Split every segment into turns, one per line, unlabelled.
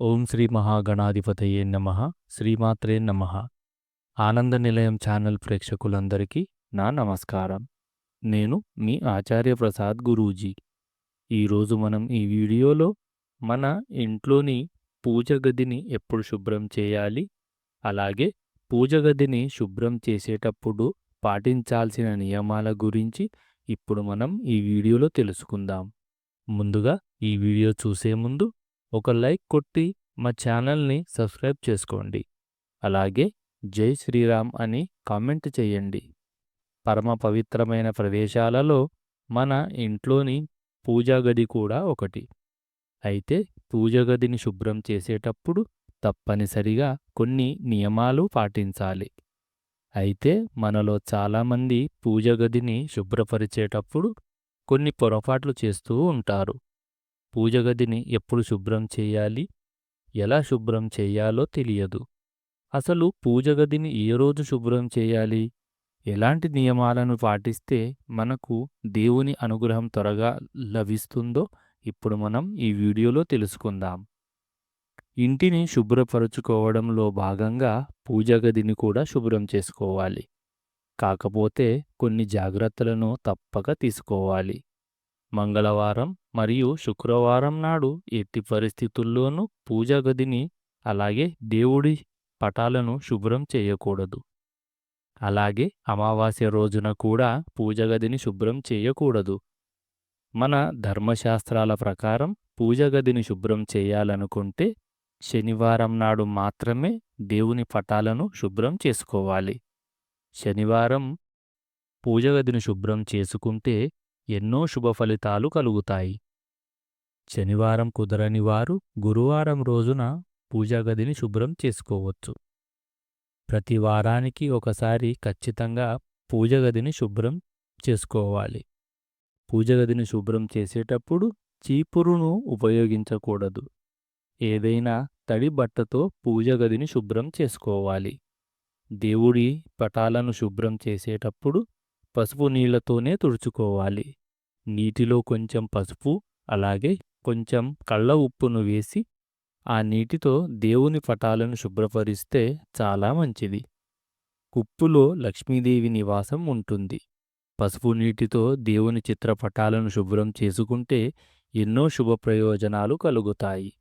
ఓం శ్రీ మహాగణాధిపతయే నమ. శ్రీమాత్రే నమ. ఆనంద నిలయం ఛానల్ ప్రేక్షకులందరికీ నా నమస్కారం. నేను మీ ఆచార్య ప్రసాద్ గురూజీ. ఈరోజు మనం ఈ వీడియోలో మన ఇంట్లోని పూజ గదిని ఎప్పుడు శుభ్రం చేయాలి? అలాగే పూజ గదిని శుభ్రం చేసేటప్పుడు పాటించాల్సిన నియమాల గురించి ఇప్పుడు మనం ఈ వీడియోలో తెలుసుకుందాం. ముందుగా ఈ వీడియో చూసే ముందు ఒక లైక్ కొట్టి మా ఛానల్ని సబ్స్క్రైబ్ చేసుకోండి. అలాగే జై శ్రీరామ్ అని కామెంట్ చేయండి. పరమ పవిత్రమైన ప్రదేశాలలో మన ఇంట్లోని పూజా గది కూడా ఒకటి. అయితే పూజగదిని శుభ్రం చేసేటప్పుడు తప్పనిసరిగా కొన్ని నియమాలు పాటించాలి. అయితే మనలో చాలామంది పూజ గదిని శుభ్రపరిచేటప్పుడు కొన్ని పొరపాట్లు చేస్తూ ఉంటారు. పూజ గదిని ఎప్పుడు శుభ్రం చేయాలి? ఎలా శుభ్రం చేయాలో తెలియదు. అసలు పూజ గదిని ఏ రోజు శుభ్రం చేయాలి? ఎలాంటి నియమాలను పాటిస్తే మనకు దేవుని అనుగ్రహం త్వరగా లభిస్తుందో ఇప్పుడు మనం ఈ వీడియోలో తెలుసుకుందాం. ఇంటిని శుభ్రపరుచుకోవడంలో భాగంగా పూజ గదిని కూడా శుభ్రం చేసుకోవాలి. కాకపోతే కొన్ని జాగ్రత్తలను తప్పక తీసుకోవాలి. మంగళవారం మరియు శుక్రవారం నాడు ఎట్టి పరిస్థితుల్లోనూ పూజా గదిని అలాగే దేవుడి పటాలను శుభ్రం చేయకూడదు. అలాగే అమావాస్య రోజున కూడా పూజ గదిని శుభ్రం చేయకూడదు. మన ధర్మశాస్త్రాల ప్రకారం పూజ గదిని శుభ్రం చేయాలనుకుంటే శనివారం నాడు మాత్రమే దేవుని పటాలను శుభ్రం చేసుకోవాలి. శనివారం పూజ గదిని శుభ్రం చేసుకుంటే ఎన్నో శుభ ఫలితాలు కలుగుతాయి. శనివారం కుదరని వారు గురువారం రోజున పూజాగదిని శుభ్రం చేసుకోవచ్చు. ప్రతి వారానికి ఒకసారి ఖచ్చితంగా పూజగదిని శుభ్రం చేసుకోవాలి. పూజగదిని శుభ్రం చేసేటప్పుడు చీపురును ఉపయోగించకూడదు. ఏదైనా తడి బట్టతో పూజగదిని శుభ్రం చేసుకోవాలి. దేవుడి పటాలను శుభ్రం చేసేటప్పుడు పసుపు నీళ్ళతోనే తుడుచుకోవాలి. నీటిలో కొంచెం పసుపు అలాగే కొంచెం కళ్ళ ఉప్పును వేసి ఆ నీటితో దేవుని పటాలను శుభ్రపరిస్తే చాలా మంచిది. కుప్పులో లక్ష్మీదేవి నివాసం ఉంటుంది. పసుపు నీటితో దేవుని చిత్రపటాలను శుభ్రం చేసుకుంటే ఎన్నో శుభ ప్రయోజనాలు కలుగుతాయి.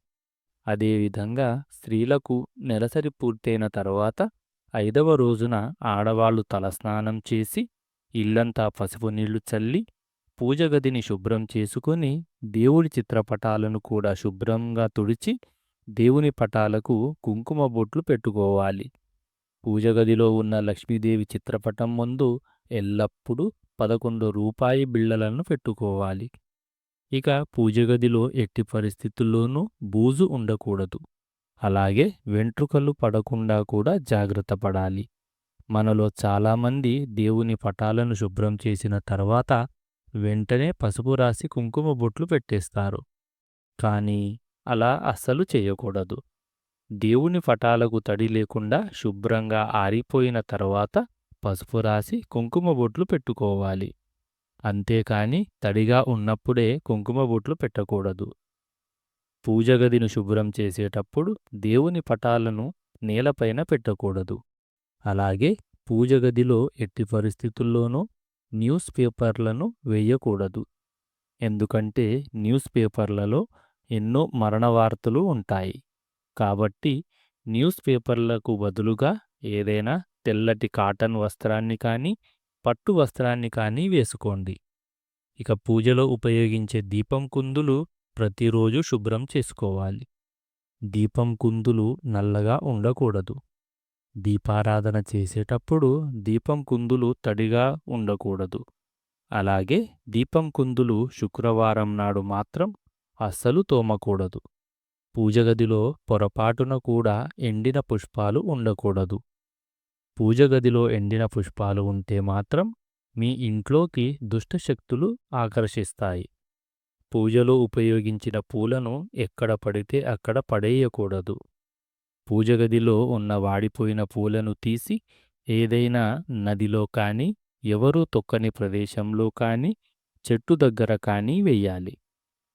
అదేవిధంగా స్త్రీలకు నెలసరి పూర్తయిన తర్వాత ఐదవ రోజున ఆడవాళ్ళు తలస్నానం చేసి ఇల్లంతా పసుపు నీళ్ళు చల్లి పూజగదిని శుభ్రం చేసుకొని దేవుడి చిత్రపటాలను కూడా శుభ్రంగా తుడిచి దేవుని పటాలకు కుంకుమ బొట్లు పెట్టుకోవాలి. పూజగదిలో ఉన్న లక్ష్మీదేవి చిత్రపటం ముందు ఎల్లప్పుడూ పదకొండు రూపాయి బిళ్ళలను పెట్టుకోవాలి. ఇక పూజగదిలో ఎట్టి పరిస్థితుల్లోనూ బూజు ఉండకూడదు. అలాగే వెంట్రుకలు పడకుండా కూడా జాగ్రత్త పడాలి. మనలో చాలామంది దేవుని పటాలను శుభ్రం చేసిన తర్వాత వెంటనే పసుపు రాసి కుంకుమ బొట్లు పెట్టేస్తారు. కానీ అలా అస్సలు చేయకూడదు. దేవుని పటాలకు తడి లేకుండా శుభ్రంగా ఆరిపోయిన తర్వాత పసుపు రాసి కుంకుమ బొట్లు పెట్టుకోవాలి. అంతేకాని తడిగా ఉన్నప్పుడే కుంకుమ బొట్లు పెట్టకూడదు. పూజగదిని శుభ్రం చేసేటప్పుడు దేవుని పటాలను నేలపైన పెట్టకూడదు. అలాగే పూజ గదిలో ఎట్టి పరిస్థితుల్లోనూ న్యూస్ పేపర్లను వేయకూడదు. ఎందుకంటే న్యూస్ పేపర్లలో ఎన్నో మరణ వార్తలు ఉంటాయి. కాబట్టి న్యూస్ పేపర్లకు బదులుగా ఏదైనా తెల్లటి కాటన్ వస్త్రాన్ని కానీ పట్టు వస్త్రాన్ని కానీ వేసుకోండి. ఇక పూజలో ఉపయోగించే దీపం కుందులు ప్రతిరోజు శుభ్రం చేసుకోవాలి. దీపం కుందులు నల్లగా ఉండకూడదు. దీపారాధన చేసేటప్పుడు దీపం కుందులు తడిగా ఉండకూడదు. అలాగే దీపం కుందులు శుక్రవారం నాడు మాత్రం అస్సలు తోమకూడదు. పూజగదిలో పొరపాటున కూడా ఎండిన పుష్పాలు ఉండకూడదు. పూజగదిలో ఎండిన పుష్పాలు ఉంటే మాత్రం మీ ఇంట్లోకి దుష్టశక్తులు ఆకర్షిస్తాయి. పూజలో ఉపయోగించిన పూలను ఎక్కడ పడితే అక్కడ పడేయకూడదు. పూజగదిలో ఉన్న వాడిపోయిన పూలను తీసి ఏదైనా నదిలో కానీ ఎవరూ తొక్కని ప్రదేశంలో కానీ చెట్టు దగ్గర కానీ వెయ్యాలి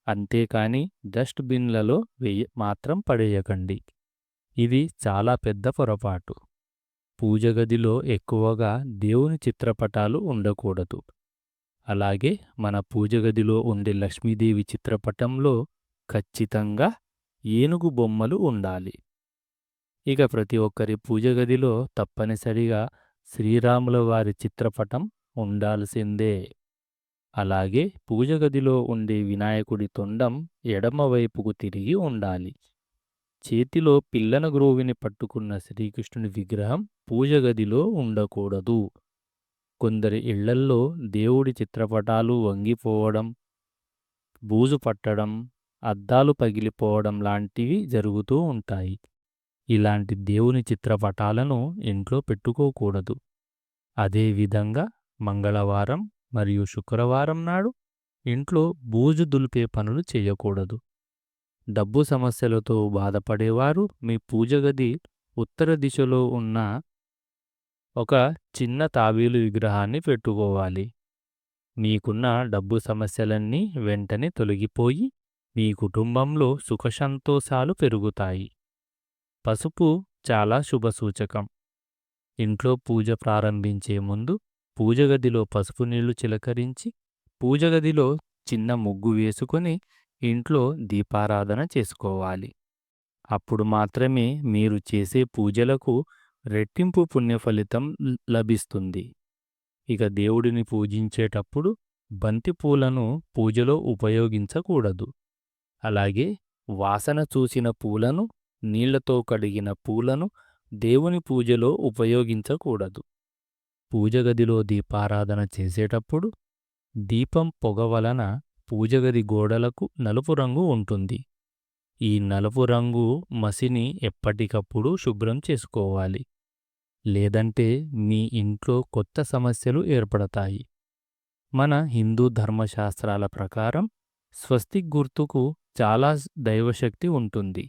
అంతేకాని డస్ట్‌బిన్‌లలో వెయ్య మాత్రం పడేయకండి. ఇది చాలా పెద్ద పొరపాటు. పూజ గదిలో ఎక్కువగా దేవుని చిత్రపటాలు ఉండకూడదు. అలాగే మన పూజ గదిలో ఉండే లక్ష్మీదేవి చిత్రపటంలో ఖచ్చితంగా ఏనుగు బొమ్మలు ఉండాలి. ఇక ప్రతి ఒక్కరి పూజ గదిలో తప్పనిసరిగా శ్రీరాముల వారి చిత్రపటం ఉండాల్సిందే. అలాగే పూజ గదిలో ఉండే వినాయకుడి తొండం ఎడమవైపుకు తిరిగి ఉండాలి. చేతిలో పిల్లన గ్రోవిని పట్టుకున్న శ్రీకృష్ణుని విగ్రహం పూజ గదిలో ఉండకూడదు. కొందరి ఇళ్ళల్లో దేవుడి చిత్రపటాలు వంగిపోవడం, బూజు పట్టడం, అద్దాలు పగిలిపోవడం లాంటివి జరుగుతూ ఉంటాయి. ఇలాంటి దేవుని చిత్రపటాలను ఇంట్లో పెట్టుకోకూడదు. అదేవిధంగా మంగళవారం మరియు శుక్రవారం నాడు ఇంట్లో బూజు దులిపే పనులు చేయకూడదు. డబ్బు సమస్యలతో బాధపడేవారు మీ పూజ గది ఉత్తర దిశలో ఉన్న ఒక చిన్న తాబీలు విగ్రహాన్ని పెట్టుకోవాలి. మీకున్న డబ్బు సమస్యలన్నీ వెంటనే తొలగిపోయి మీ కుటుంబంలో సుఖసంతోషాలు పెరుగుతాయి. పసుపు చాలా శుభసూచకం. ఇంట్లో పూజ ప్రారంభించే ముందు పూజ గదిలో పసుపు నీళ్ళు చిలకరించి పూజ గదిలో చిన్న ముగ్గు వేసుకొని ఇంట్లో దీపారాధన చేసుకోవాలి. అప్పుడు మాత్రమే మీరు చేసే పూజలకు రెట్టింపు పుణ్యఫలితం లభిస్తుంది. ఇక దేవుడిని పూజించేటప్పుడు బంతి పూలను పూజలో ఉపయోగించకూడదు. అలాగే వాసన చూసిన పూలను, నీళ్ళతో కడిగిన పూలను దేవుని పూజలో ఉపయోగించకూడదు. పూజగదిలో దీపారాధన చేసేటప్పుడు దీపం పొగ వలన పూజగది గోడలకు నలుపు రంగు ఉంటుంది. ఈ నలుపు రంగు మసిని ఎప్పటికప్పుడు శుభ్రం చేసుకోవాలి. లేదంటే మీ ఇంట్లో కొత్త సమస్యలు ఏర్పడతాయి. మన హిందూ ధర్మశాస్త్రాల ప్రకారం స్వస్తిక్ గుర్తుకు చాలా దైవశక్తి ఉంటుంది.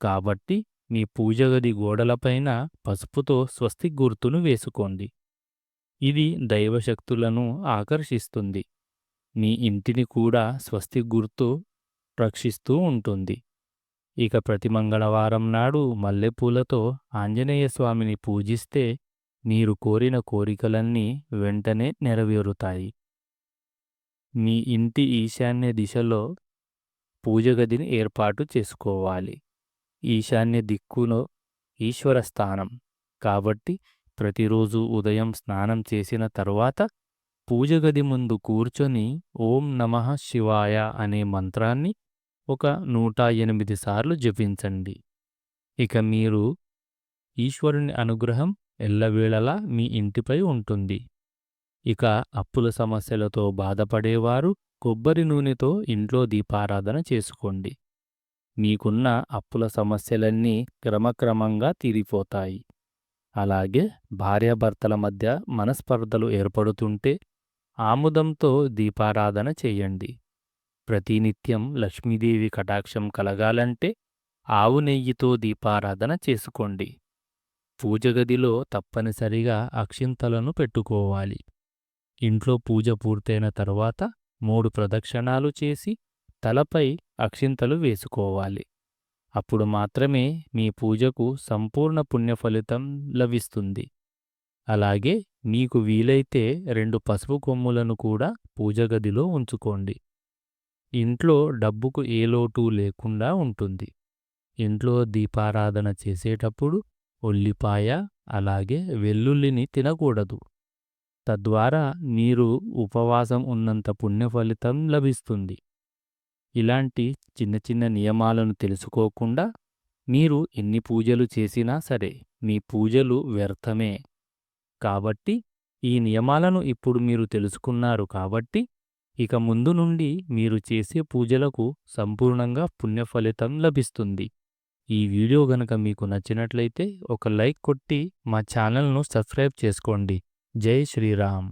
కాబట్టి మీ పూజగది గోడలపైన పసుపుతో స్వస్తి గుర్తును వేసుకోండి. ఇది దైవశక్తులను ఆకర్షిస్తుంది. మీ ఇంటిని కూడా స్వస్తి గుర్తు రక్షిస్తూ ఉంటుంది. ఇక ప్రతి మంగళవారం నాడు మల్లెపూలతో ఆంజనేయ స్వామిని పూజిస్తే మీరు కోరిన కోరికలన్నీ వెంటనే నెరవేరుతాయి. మీ ఇంటి ఈశాన్య దిశలో పూజగదిని ఏర్పాటు చేసుకోవాలి. ఈశాన్య దిక్కులో ఈశ్వర స్థానం. కాబట్టి ప్రతిరోజు ఉదయం స్నానం చేసిన తరువాత పూజగది ముందు కూర్చొని ఓం నమః శివాయ అనే మంత్రాన్ని ఒక నూట ఎనిమిది సార్లు జపించండి. ఇక మీరు ఈశ్వరుని అనుగ్రహం ఎల్లవేళలా మీ ఇంటిపై ఉంటుంది. ఇక అప్పుల సమస్యలతో బాధపడేవారు కొబ్బరి నూనెతో ఇంట్లో దీపారాధన చేసుకోండి. మీకున్న అప్పుల సమస్యలన్నీ క్రమక్రమంగా తీరిపోతాయి. అలాగే భార్యాభర్తల మధ్య మనస్పర్ధలు ఏర్పడుతుంటే ఆముదంతో దీపారాధన చేయండి. ప్రతినిత్యం లక్ష్మీదేవి కటాక్షం కలగాలంటే ఆవు నెయ్యితో దీపారాధన చేసుకోండి. పూజగదిలో తప్పనిసరిగా అక్షింతలను పెట్టుకోవాలి. ఇంట్లో పూజ పూర్తయిన తరువాత మూడు ప్రదక్షిణాలు చేసి తలపై అక్షింతలు వేసుకోవాలి. అప్పుడు మాత్రమే మీ పూజకు సంపూర్ణ పుణ్యఫలితం లభిస్తుంది. అలాగే మీకు వీలైతే రెండు పసుపు కొమ్ములను కూడా పూజగదిలో ఉంచుకోండి. ఇంట్లో డబ్బుకు ఏ లోటు లేకుండా ఉంటుంది. ఇంట్లో దీపారాధన చేసేటప్పుడు ఉల్లిపాయ, అలాగే వెల్లుల్లిని తినకూడదు. తద్వారా మీరు ఉపవాసం ఉన్నంత పుణ్యఫలితం లభిస్తుంది. ఇలాంటి చిన్న చిన్న నియమాలను తెలుసుకోకుండా మీరు ఎన్ని పూజలు చేసినా సరే మీ పూజలు వ్యర్థమే. కాబట్టి ఈ నియమాలను ఇప్పుడు మీరు తెలుసుకున్నారు కాబట్టి ఇక ముందు నుండి మీరు చేసే పూజలకు సంపూర్ణంగా పుణ్యఫలితం లభిస్తుంది. ఈ వీడియో గనక మీకు నచ్చినట్లయితే ఒక లైక్ కొట్టి మా ఛానల్‌ను సబ్స్క్రైబ్ చేసుకోండి. జై శ్రీరామ్.